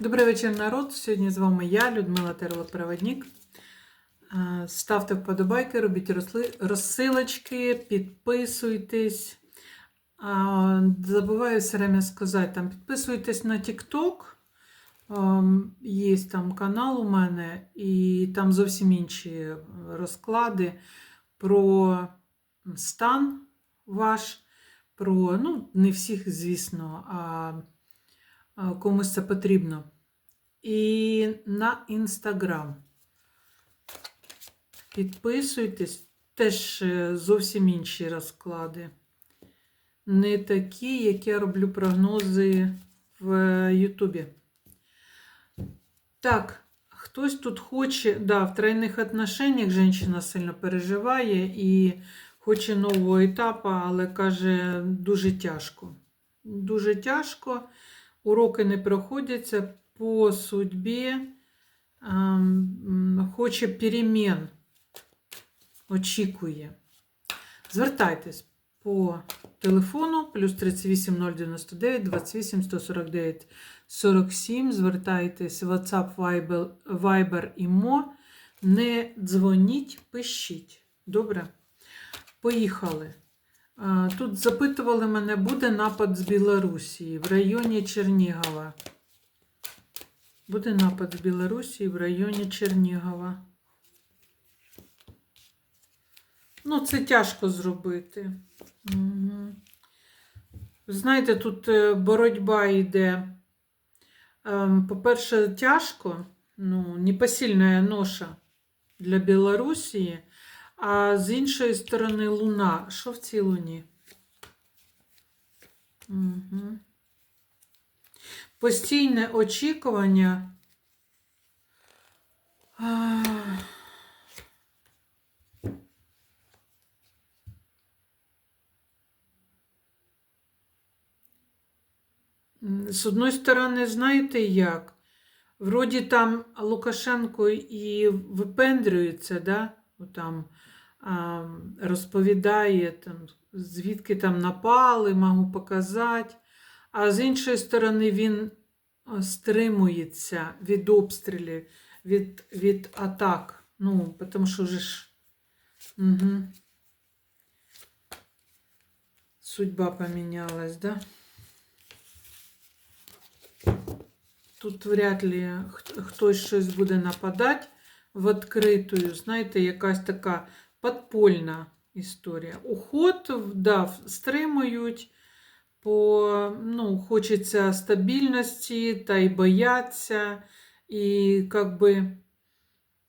Добрий вечір, народ. Сьогодні з вами я, Людмила Терлопроводник. Е, Ставте вподобайки, робіть розсилочки, підписуйтесь. Забуваю все время сказати, там, підписуйтесь на TikTok. Ем, Є там канал у мене, і там зовсім інші розклади про стан ваш, про, ну, не всіх, звісно, а, комусь це потрібно. І на інстаграм. Підписуйтесь, теж е, зовсім інші розклади. Не такі, як я роблю прогнози в е, Ютубі. Так, хтось тут хоче, да, в тройних отношениях жінка сильно переживає і хоче нового етапу, але каже, дуже тяжко. Дуже тяжко уроки не проходяться по судьбі, хоче перемін, очікує. Звертайтесь по телефону плюс 38 099 28 149 47. Звертайтесь в WhatsApp, Viber, Viber і Мо. Не дзвоніть, пишіть. Добре? Поїхали. Тут запитували мене, буде напад з Білорусі в районі Чернігова. Буде напад з Білорусі в районі Чернігова. Ну, це тяжко зробити. Угу. Знаєте, тут е, боротьба йде. Ем, По-перше, тяжко, ну, непосильна ноша для Білорусі. А з іншої сторони луна. Що в цій луні? Угу. Постійне очікування. А... З одної сторони, знаєте як? Вроді там Лукашенко і випендрюється, да? Там, а, розповідає, там, звідки там напали, можу показати. А з іншої сторони, він стримується від обстрілів, від, від атак. Ну, тому що вже ж. Угу. Судьба помінялась, да? Тут вряд ли хтось щось буде нападати в відкритою, знаєте, якась така подпольна історія. Уход, да, стримують, по, ну, хочеться стабільності, та й бояться, і как би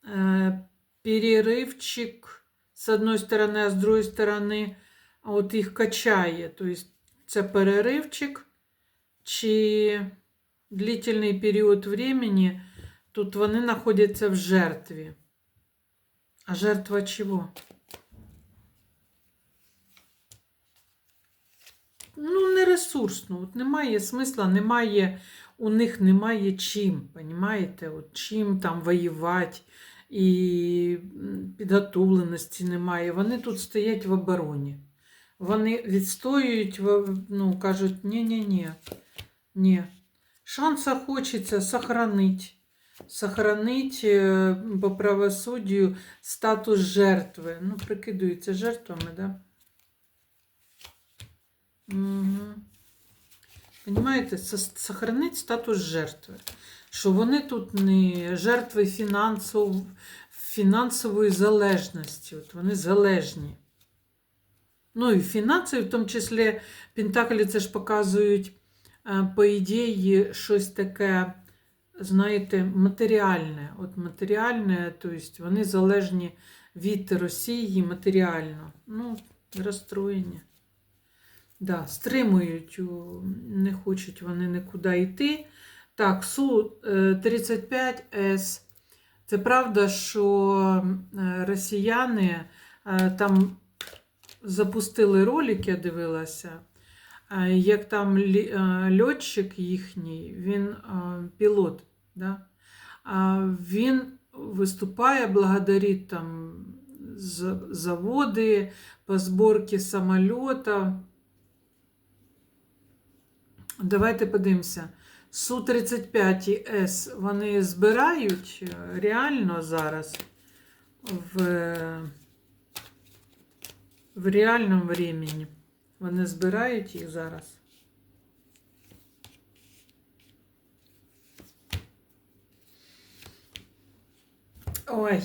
е, переривчик з одної сторони, а з другої сторони, от їх качає. Тобто це переривчик, чи длительний період времени, тут вони знаходяться в жертві. А жертва чого? Ну, не ресурсно. От немає смисла, немає, у них немає чим, понімаєте? От чим там воювати, і підготовленості немає. Вони тут стоять в обороні. Вони відстоюють, ну, кажуть, ні-ні-ні, ні. Шанса хочеться сохранить. Сохранить е, по правосуддю статус жертви. Ну, прикидаються жертвами, да? Угу. Понимаєте, сохранить статус жертви. Що вони тут не жертви фінансов, фінансової залежності. От вони залежні. Ну і фінансові, в тому числі Пентаклі це ж показують, е, по ідеї, щось таке, знаєте, матеріальне. От матеріальне, тобто вони залежні від Росії матеріально. Ну, розстроєння. Да, стримують, не хочуть вони нікуди йти. Так, Су-35С. Це правда, що е, росіяни е, там запустили ролик, я дивилася, е, як там е, льотчик їхній, він е, пілот, да? а він виступає, благодарить там заводи по зборці самольотів. Давайте подивимося. Су-35 і С вони збирають е, реально зараз в, в реальному времени. Вони збирають їх зараз. Ой.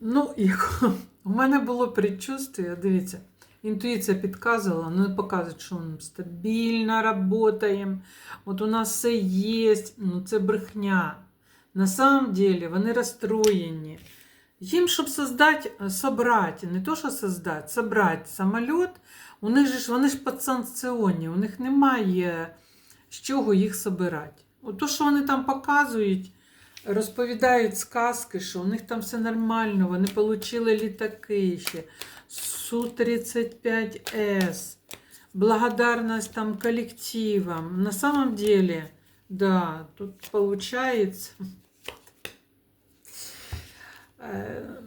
Ну, і у мене було предчувствие, дивіться, інтуїція підказувала, ну показує, що ми стабільно працюємо, от у нас все є, ну це брехня. На самом деле вони розстроєні. Їм, щоб создати, собрати, не то, що создати, собрати самоліт, у них же ж вони ж підсанкціонні, у них немає з чого їх собирати. От то, що вони там показують, розповідають сказки, що у них там все нормально, вони отримали літаки ще. Су-35С, благодарность там коллективам. На самом деле, да, тут получается э,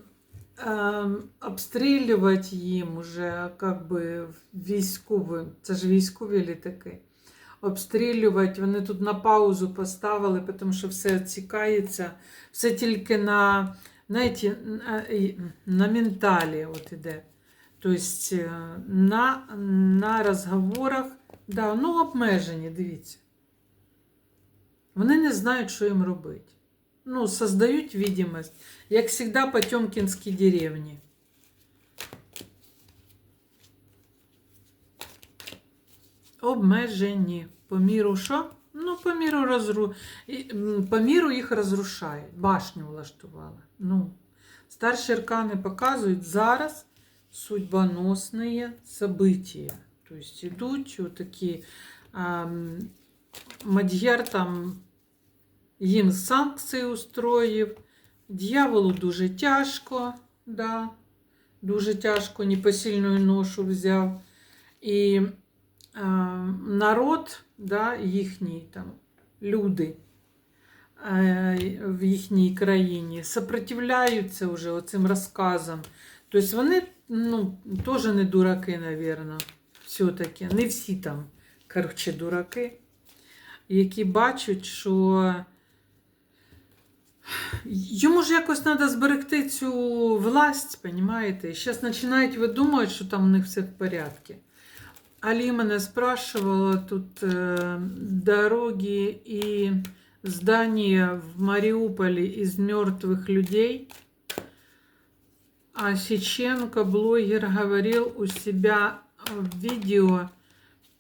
э, обстрілювати їм уже как би військові, це ж військові літаки. Обстрілювати, вони тут на паузу поставили, тому що все цікається, все тільки на, знаєте, на, на менталі от іде. Тобто е, на, на розговорах, да, ну обмежені, дивіться. Вони не знають, що їм робити. Ну, создають видимость, як завжди, Потьомкінські деревні. Обмежені. По міру що? Ну, по міру, розру... по міру їх розрушають. Башню влаштували. Ну, старші аркани показують зараз судьбоносные события. То есть идут такі ем, Мад'яр там їм санкції устроїв. Дьяволу дуже тяжко, да, дуже тяжко, непосильну ношу взяв. І народ, да, їхній там, люди е, в їхній країні сопротивляються вже оцим розказам. Тобто вони ну, теж не дураки, напевно, все-таки. Не всі там, коротше, дураки, які бачать, що йому ж якось треба зберегти цю власть, розумієте? І зараз починають видумувати, що там у них все в порядку. Алі мене спрашивала тут е, дороги і здания в Маріуполі із мертвих людей. А Сеченко, блогер, говорил у себя в видео,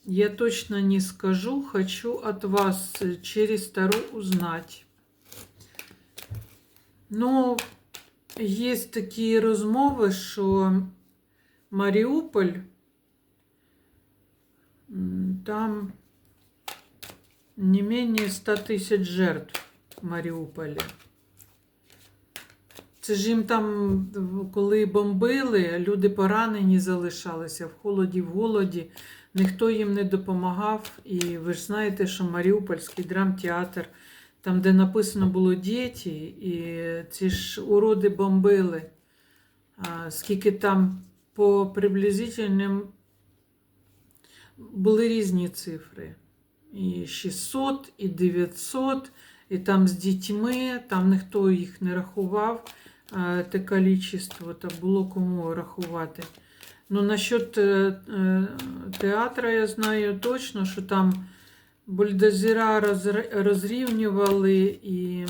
я точно не скажу, хочу от вас через Тару узнать. Ну, є такі розмови, що Маріуполь, м, там не менее 100 тисяч жертв в Маріуполі. Це ж їм там, коли бомбили, люди поранені залишалися в холоді, в голоді, ніхто їм не допомагав. І ви ж знаєте, що Маріупольський драмтеатр, там, де написано було діти, і ці ж уроди бомбили. Скільки там по приблизительним були різні цифри. І 600, і 900, і там з дітьми, там ніхто їх не рахував е, те количество, та було кому рахувати. Ну, насчет е, е, я знаю точно, що там бульдозера розр- розрівнювали і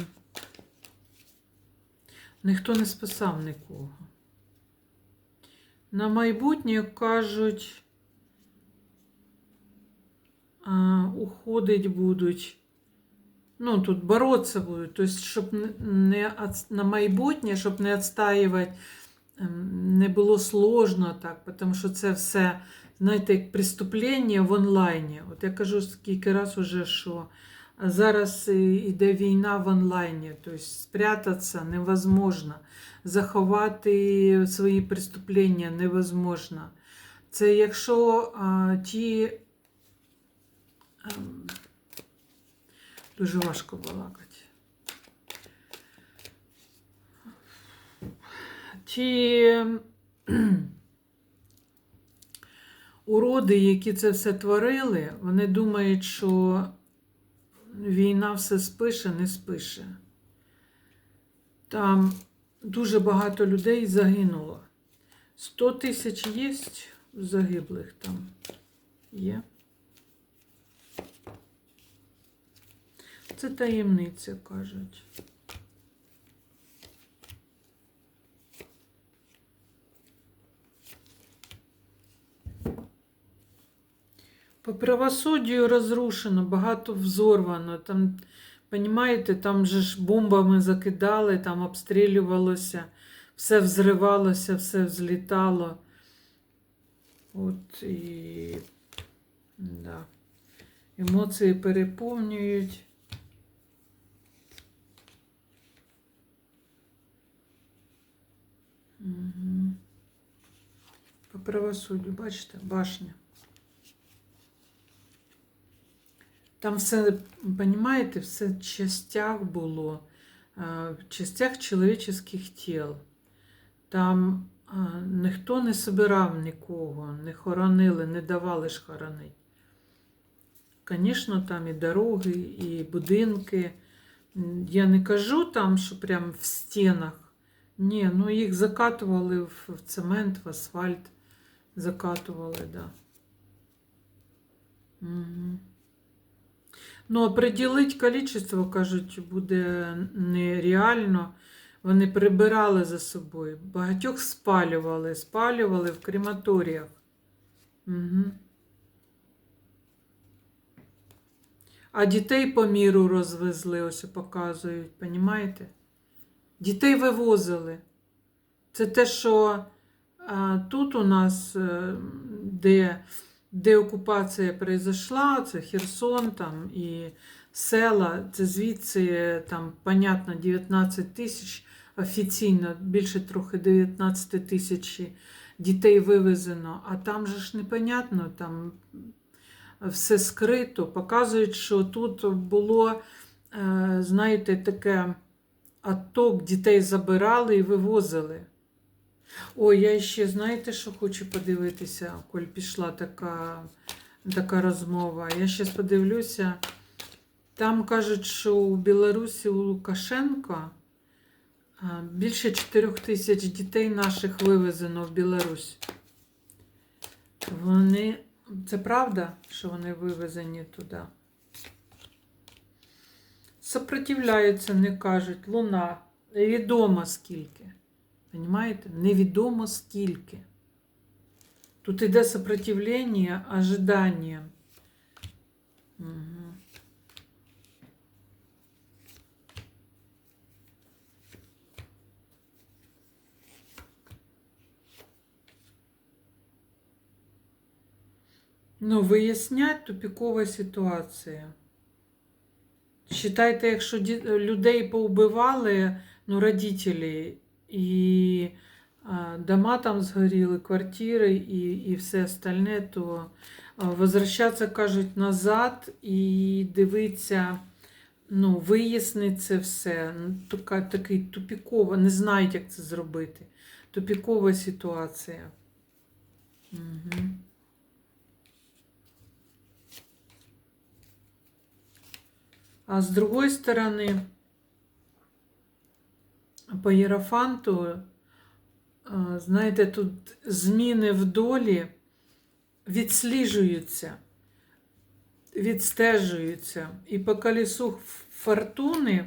ніхто не спасав нікого. На майбутнє кажуть, уходить будуть. Ну, тут бороться будуть. Тобто, щоб не на майбутнє, щоб не відстаювати, не було сложно так, тому що це все, знаєте, як преступлення в онлайні. От я кажу скільки раз уже, що зараз йде війна в онлайні, тобто спрятатися невозможно, заховати свої преступлення невозможно. Це якщо а, ті. Ем, Дуже важко балакати. Ті уроди, які це все творили, вони думають, що війна все спише, не спише. Там дуже багато людей загинуло. 100 тисяч є загиблих там. Є. Це таємниця, кажуть. По правосуддю розрушено, багато взорвано. Там, понімаєте, там же ж бомбами закидали, там обстрілювалося, все взривалося, все взлітало. От і да. емоції переповнюють. Угу. По правосуддю, бачите, башня. Там все, понимаєте, все в частях було, в частях чоловічих тіл. Там ніхто не собирав нікого, не хоронили, не давали ж хоронити. Звісно, там і дороги, і будинки. Я не кажу там, що прям в стінах. Ні, ну їх закатували в цемент, в асфальт. Закатували, так. Да. Угу. Ну, определить количество, кажуть, буде нереально. Вони прибирали за собою. Багатьох спалювали, спалювали в крематоріях. Угу. А дітей по міру розвезли, ось показують, понімаєте? Дітей вивозили. Це те, що тут у нас, е, де де окупація произошла, це Херсон там і села, це звідси там, понятно, 19 тисяч офіційно, більше трохи 19 тисяч дітей вивезено, а там же ж непонятно, там все скрито. Показують, що тут було, е, знаєте, таке отток, дітей забирали і вивозили. Ой, я ще, знаєте, що хочу подивитися, коль пішла така така розмова. Я ще подивлюся. Там кажуть, що у Білорусі у Лукашенка більше 4 тисяч дітей наших вивезено в Білорусь. Вони. Це правда, що вони вивезені туди? Сопротивляються, не кажуть, луна. Невідомо скільки. Понимаєте? Невідомо скільки. Тут іде сопротивлення ожидання. Угу. Ну, вияснять тупікова ситуація. Считайте, якщо людей поубивали, ну, родителі, і дома там згоріли, квартири і і все остальне, то а, возвращатися, кажуть, назад і дивитися, ну, вияснити це все. Ну, така, такий тупікова, не знають, як це зробити. Тупікова ситуація. Угу. А з другої сторони, по Єрофанту, знаєте, тут зміни в долі відсліджуються, відстежуються. І по колесу фортуни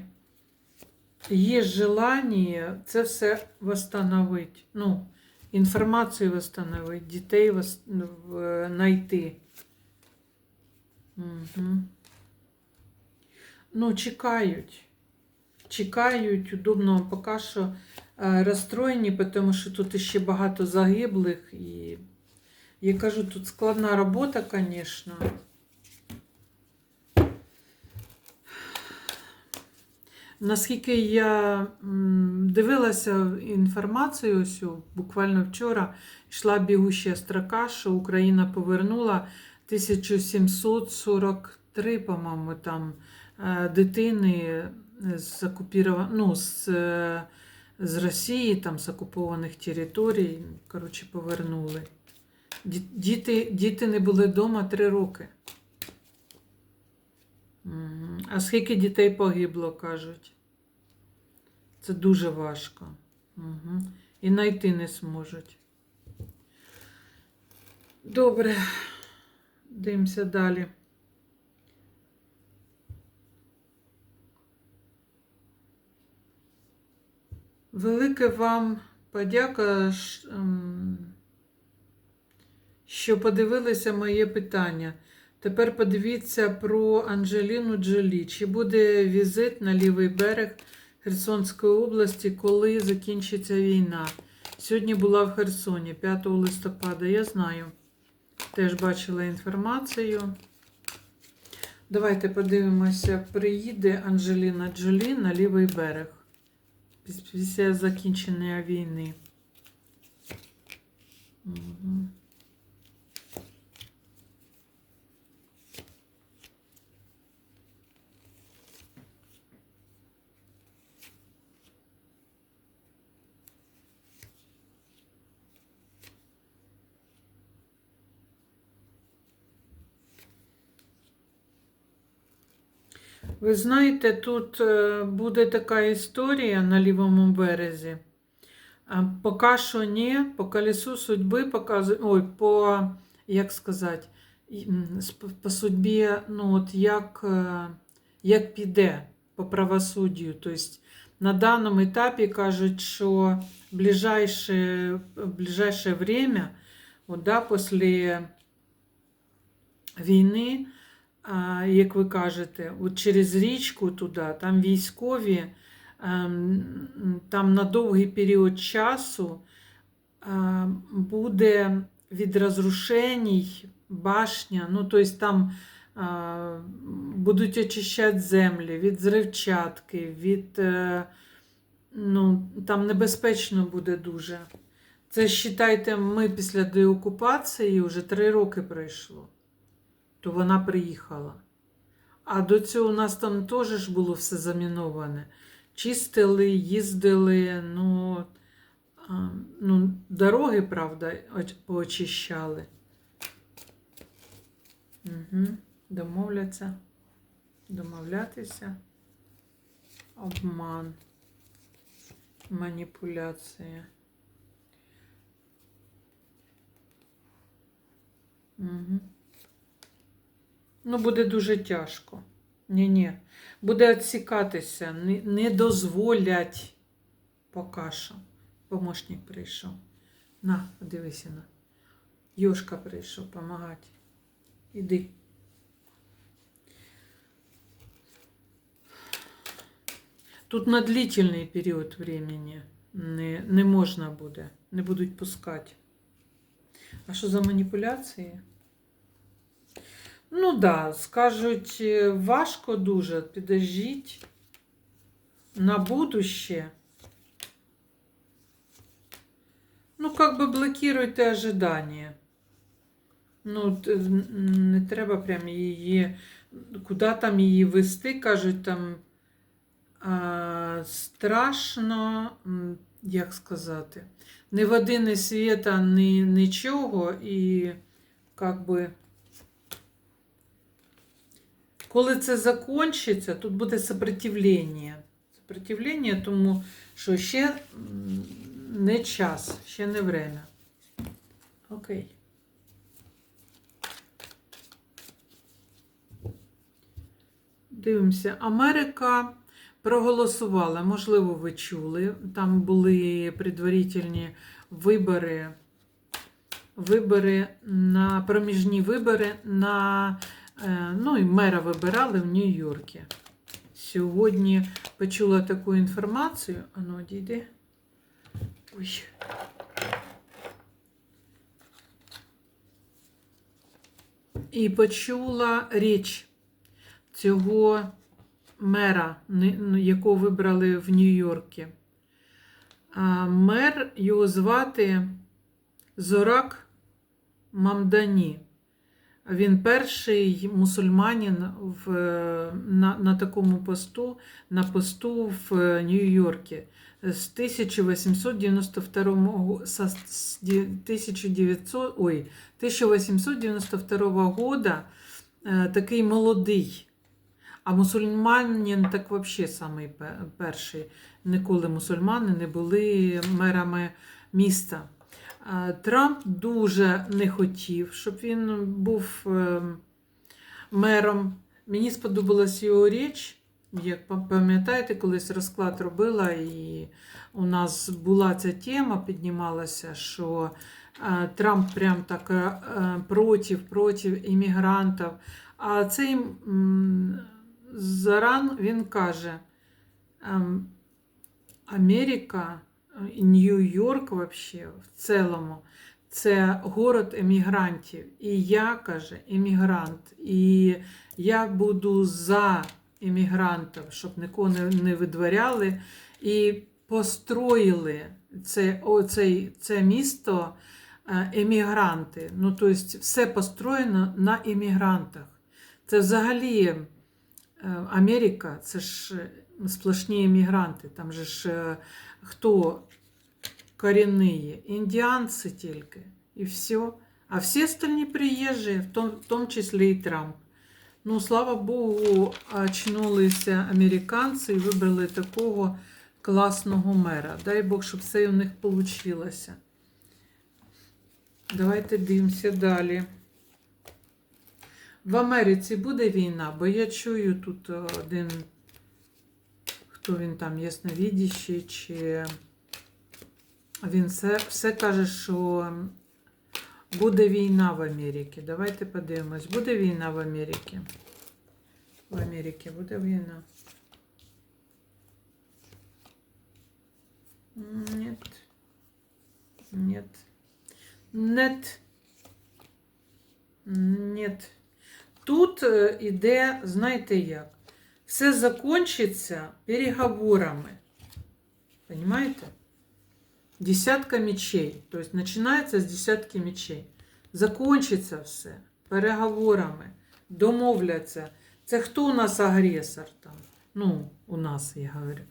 є желання це все восстановити. Ну, інформацію восстановити, дітей знайти. Угу. Ну, чекають. Чекають, удобно поки що е, розстроєні, тому що тут ще багато загиблих. І я кажу, тут складна робота, звісно. Наскільки я дивилася інформацію, ось буквально вчора йшла бігуща строка, що Україна повернула 1743, по-моєму, там дитини з окупіров... ну, з, з Росії, там з окупованих територій, коротше, повернули. Діти, діти не були вдома три роки. А скільки дітей погибло, кажуть? Це дуже важко. Угу. І знайти не зможуть. Добре. Дивимося далі. Велике вам подяка, ем, що подивилися моє питання. Тепер подивіться про Анджеліну Джолі. Чи буде візит на лівий берег Херсонської області, коли закінчиться війна? Сьогодні була в Херсоні 5 листопада, я знаю. Теж бачила інформацію. Давайте подивимося, приїде Анджеліна Джолі на лівий берег після закінчення війни. Мгм. Ви знаєте, тут е, буде така історія на лівому березі. Поки що ні, по колесу судьби показує. Ой, по, як сказати, по судьбі, ну от як, е, як піде по правосуддю. Тобто на даному етапі кажуть, що в ближайше, ближайше время, от, да, після війни, як ви кажете, от через річку туди, там військові, ем, там на довгий період часу е, буде від розрушеній башня, ну, тобто там е, будуть очищати землі від зривчатки, від, е, ну, там небезпечно буде дуже. Це, вважайте, ми після деокупації вже три роки пройшло то вона приїхала. А до цього у нас там теж ж було все заміноване. Чистили, їздили, ну, ну дороги, правда, оч- поочищали. Угу. Домовляться, домовлятися. Обман, маніпуляція. Угу. Ну, буде дуже тяжко. Ні-ні. Буде відсікатися, не, дозволять поки що. Помощник прийшов. На, подивися на. Йошка прийшов допомагати. Іди. Тут на длительний період времени не, не можна буде, не будуть пускати. А що за маніпуляції? Ну да, скажуть, е, важко дуже, підождіть на будуще. Ну, как бы блокируйте ожидания. Ну, не треба прям її, куди там її вести, кажуть, там а, страшно, як сказати, ні води, ні світа, ні нічого, і как би. Коли це закінчиться, тут буде сопротивлення. Сопротивлення, тому що ще не час, ще не время. Окей. Дивимося. Америка проголосувала, можливо, ви чули. Там були предварительні вибори, вибори на проміжні вибори на Ну і мера вибирали в Нью-Йорку. Сьогодні почула таку інформацію. Ану, одійди. Ой. І почула річ цього мера, якого вибрали в Нью-Йорку. А Мер його звати Зорак Мамдані. Він перший мусульманин в, на, на такому посту, на посту в Нью-Йорку з 1892 з 1900, ой, 1892 года е, такий молодий. А мусульманин так взагалі самий перший. Ніколи мусульмани не були мерами міста. Е, Трамп дуже не хотів, щоб він був е, мером. Мені сподобалась його річ. Як пам'ятаєте, колись розклад робила, і у нас була ця тема, піднімалася, що е, Трамп прям так проти, проти іммігрантів. А цей Заран він каже: ем, Америка, Нью-Йорк вообще в цілому це город емігрантів. І я каже, емігрант. І я буду за емігрантів, щоб нікого не, видворяли. І построїли це, оцей, це місто е, емігранти. Ну, тобто, все построєно на емігрантах. Це взагалі е, Америка, це ж е, сплошні емігранти. Там же ж хто коренные, індіанці тільки, і все. А всі остальні приїжджі, в том, в тому числі і Трамп. Ну, слава Богу, очнулися американці і вибрали такого класного мера. Дай Бог, щоб все у них вийшло. Давайте дивимося далі. В Америці буде війна, бо я чую тут один, хто він там, ясновідящий, чи він все, все каже, що буде війна в Америці. Давайте подивимось. Буде війна в Америці. В Америці буде війна. Нет. Нет. Нет. Нет. Тут е, іде, знаєте як, все закончиться переговорами. Понимаете? Десятка мечей. То есть починається з десятки мечей. Закончиться все переговорами, домовляться. Це хто у нас агресор там? Ну, у нас, я говорю.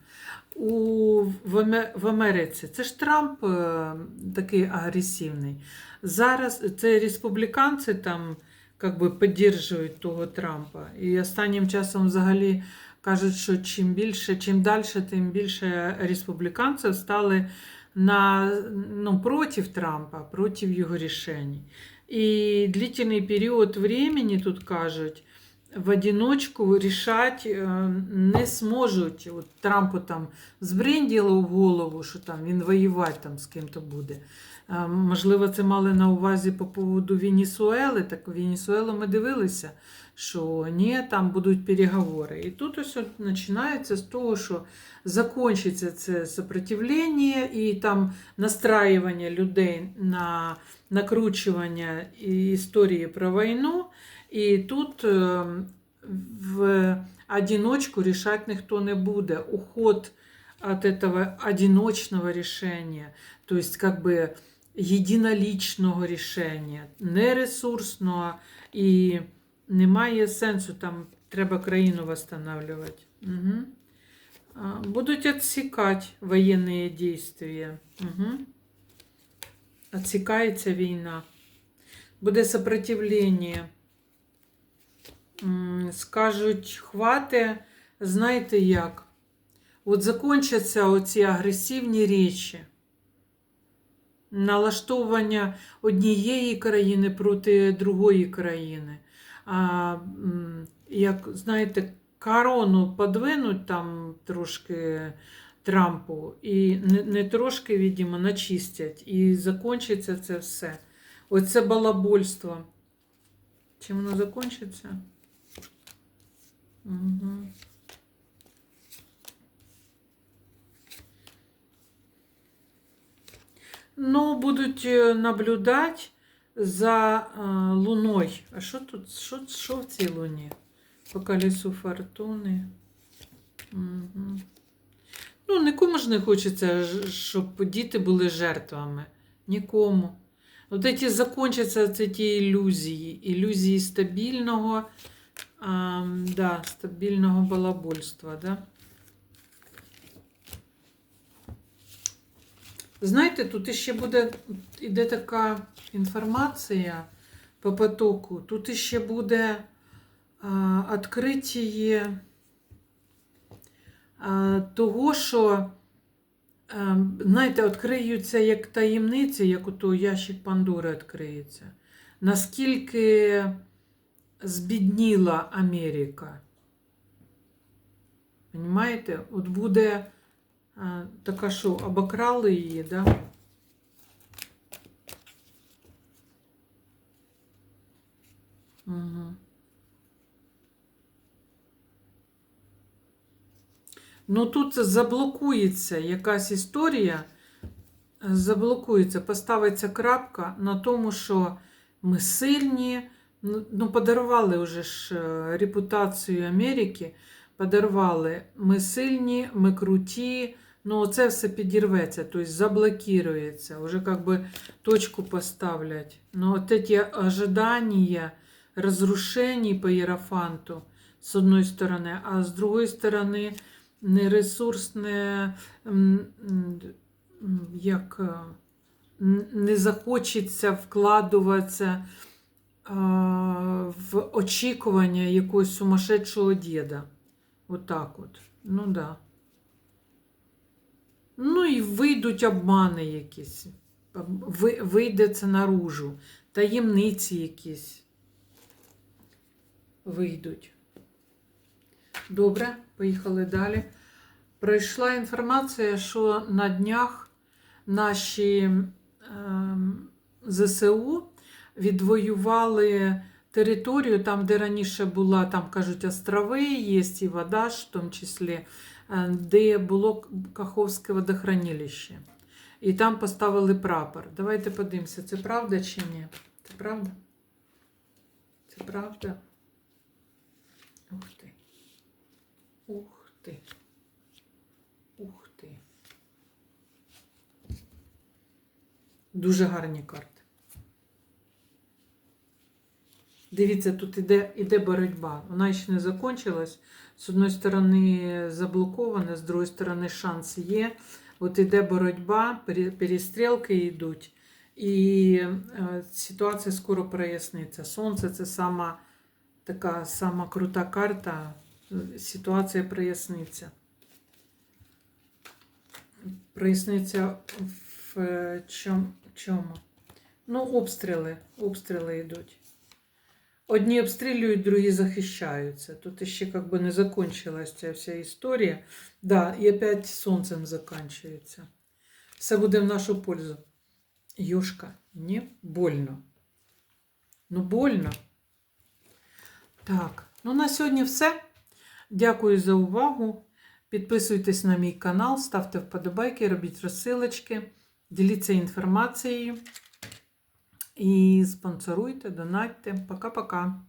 У, в, в Америці це ж Трамп е, такий агресивний. Зараз це республіканці там как би підтримують того Трампа. І останнім часом взагалі кажуть, що чим більше, чим далі, тим більше республіканців стали на, ну, проти Трампа, проти його рішень. І длительний період времени, тут кажуть, в одиночку рішать е, не зможуть. От Трампу там збренділо в голову, що там він воювати там з ким-то буде. Можливо, це мали на увазі по поводу Венесуели. Так Венесуелу ми дивилися, що ні, там будуть переговори. І тут ось починається з того, що закінчиться це сопротивлення і там настраювання людей на накручування історії про війну. І тут е, в одиночку рішати ніхто не буде. Уход от этого одиночного рішення, то есть как єдинолічного рішення, не ресурсного і немає сенсу, там треба країну восстанавливати. Угу. Будуть відсікати воєнні дійства. Угу. Відсікається війна. Буде сопротивлення. Скажуть, хвати, знаєте як? От закончаться оці агресивні речі, налаштовування однієї країни проти другої країни. А, як, знаєте, корону подвинуть там трошки Трампу, і не, не трошки, відомо, начистять, і закінчиться це все. Оце балабольство. Чим воно закінчиться? Угу. Ну, будуть е, наблюдати за е, Луною. А що тут? Що, що в цій луні? По колесу фортуни. Угу. Ну, нікому ж не хочеться, щоб діти були жертвами. Нікому. От эти закончаться ці ілюзії. Ілюзії стабільного, а, да, стабільного балабольства, да? Знаєте, тут іще буде, іде така інформація по потоку. Тут іще буде а, відкриття а, того, що, знаєте, відкриються як таємниці, як ото ящик Пандори відкриється. Наскільки збідніла Америка. Понимаєте? От буде така, що обокрали її, да? Угу. Ну тут заблокується якась історія, заблокується, поставиться крапка на тому, що ми сильні. Ну, ну, подарували вже ж е, репутацію Америки, подарували ми сильні, ми круті. Ну, це все підірветься, тобто заблокирується, вже як би точку поставлять. Ну, от ці ожидания разрушений по Єрофанту, з одної сторони, а з другої сторони, нересурсне, як е, не захочеться вкладуватися в очікування якогось сумасшедшого діда. Отак от. Ну да. Ну і вийдуть обмани якісь. Ви- Вийде це наружу. Таємниці якісь вийдуть. Добре, поїхали далі. Прийшла інформація, що на днях наші ем, ЗСУ відвоювали територію, там, де раніше була, там кажуть, острови, є і вода, в тому числі, де було Каховське водохранилище. І там поставили прапор. Давайте подивимося, це правда чи ні? Це правда? Це правда? Ух ти. Ух ти. Ух ти. Дуже гарні карти. Дивіться, тут іде, іде боротьба. Вона ще не закончилась. З одної сторони заблокована, з другої сторони шанс є. От іде боротьба, перестрілки йдуть. І е, ситуація скоро проясниться. Сонце це сама така сама крута карта. Ситуація проясниться. Проясниться в е, чому? Ну, обстріли. Обстріли йдуть. Одні обстрілюють, другі захищаються. Тут ще как бы не закончилась ця вся історія. Да, і опять сонцем заканчується. Все буде в нашу пользу. Юшка, ні, больно. Ну, больно. Так, ну на сьогодні все. Дякую за увагу. Підписуйтесь на мій канал, ставте вподобайки, робіть розсилочки, діліться інформацією і спонсоруйте, донатьте. Пока-пока.